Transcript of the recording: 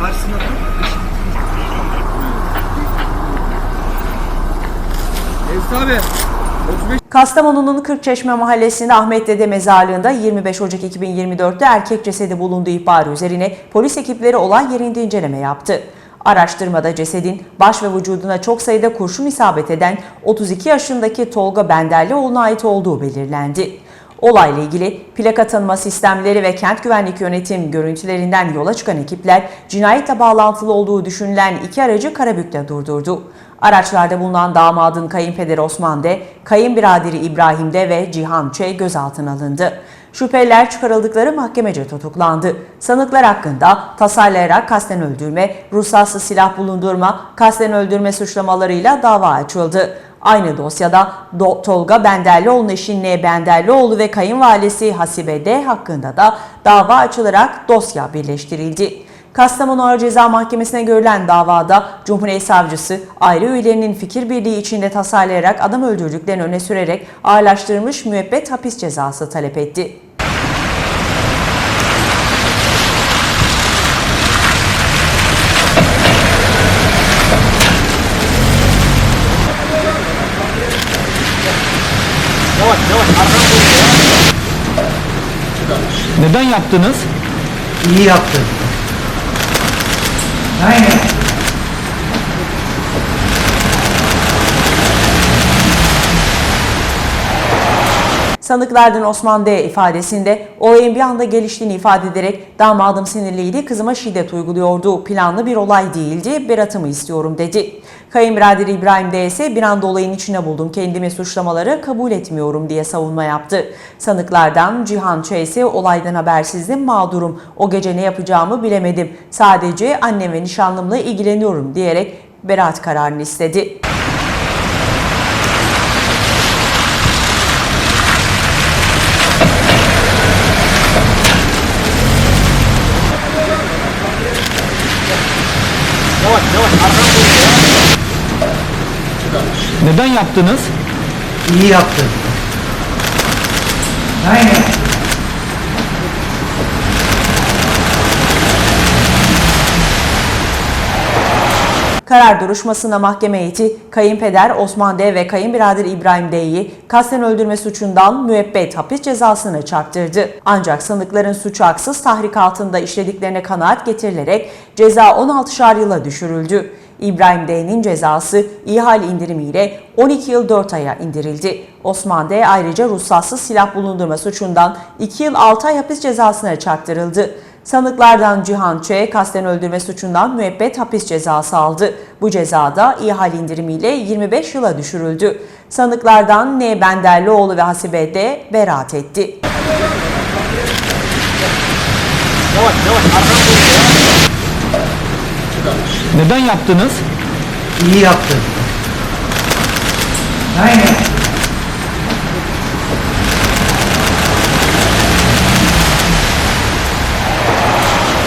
Karşısına abi. 35 Kastamonu'nun Kırkçeşme mahallesinde Ahmet Dede mezarlığında 25 Ocak 2024'te erkek cesedi bulunduğu ihbarı üzerine polis ekipleri olay yerinde inceleme yaptı. Araştırmada cesedin baş ve vücuduna çok sayıda kurşun isabet eden 32 yaşındaki Tolga Benderlioğlu'na ait olduğu belirlendi. Olayla ilgili plaka tanıma sistemleri ve kent güvenlik yönetim görüntülerinden yola çıkan ekipler cinayetle bağlantılı olduğu düşünülen iki aracı Karabük'te durdurdu. Araçlarda bulunan damadın kayınpederi Osman De, kayınbiraderi İbrahim De ve Cihan Ç gözaltına alındı. Şüpheliler çıkarıldıkları mahkemece tutuklandı. Sanıklar hakkında tasarlayarak kasten öldürme, ruhsatsız silah bulundurma, kasten öldürme suçlamalarıyla dava açıldı. Aynı dosyada Do- Tolga Benderlioğlu'nun eşi N. Benderlioğlu ve kayınvalidesi Hasibe D. hakkında da dava açılarak dosya birleştirildi. Kastamonu Ağır Ceza Mahkemesi'ne görülen davada Cumhuriyet Savcısı aile üyelerinin fikir birliği içinde tasarlayarak adam öldürdüklerini öne sürerek ağırlaştırılmış müebbet hapis cezası talep etti. Yavaş yavaş arkadan dur. Neden yaptınız? İyi yaptın. Aynen. Sanıklardan Osman D. ifadesinde olayın bir anda geliştiğini ifade ederek damadım sinirliydi, kızıma şiddet uyguluyordu, planlı bir olay değildi, beratımı istiyorum dedi. Kayınbiraderi İbrahim D. ise bir anda olayın içine buldum, kendimi suçlamaları kabul etmiyorum diye savunma yaptı. Sanıklardan Cihan Ç. ise olaydan habersizdim, mağdurum, o gece ne yapacağımı bilemedim, sadece annem ve nişanlımla ilgileniyorum diyerek beraat kararını istedi. Yavaş yavaş. Neden yaptınız? İyi yaptın. Aynen. Karar duruşmasında mahkeme heyeti kayınpeder Osman D ve kayınbirader İbrahim D'yi kasten öldürme suçundan müebbet hapis cezasını çarptırdı. Ancak sanıkların suçu haksız tahrik altında işlediklerine kanaat getirilerek ceza 16'şar yıla düşürüldü. İbrahim D'nin cezası ihal indirimiyle 12 yıl 4 aya indirildi. Osman D ayrıca ruhsatsız silah bulundurma suçundan 2 yıl 6 ay hapis cezasına çarptırıldı. Sanıklardan Cihan Ç. kasten öldürme suçundan müebbet hapis cezası aldı. Bu cezada ihal indirimiyle 25 yıla düşürüldü. Sanıklardan N. Benderlioğlu ve Hasibe D. beraat etti. Yavaş yavaş. Neden yaptınız? İyi yaptın. Aynen.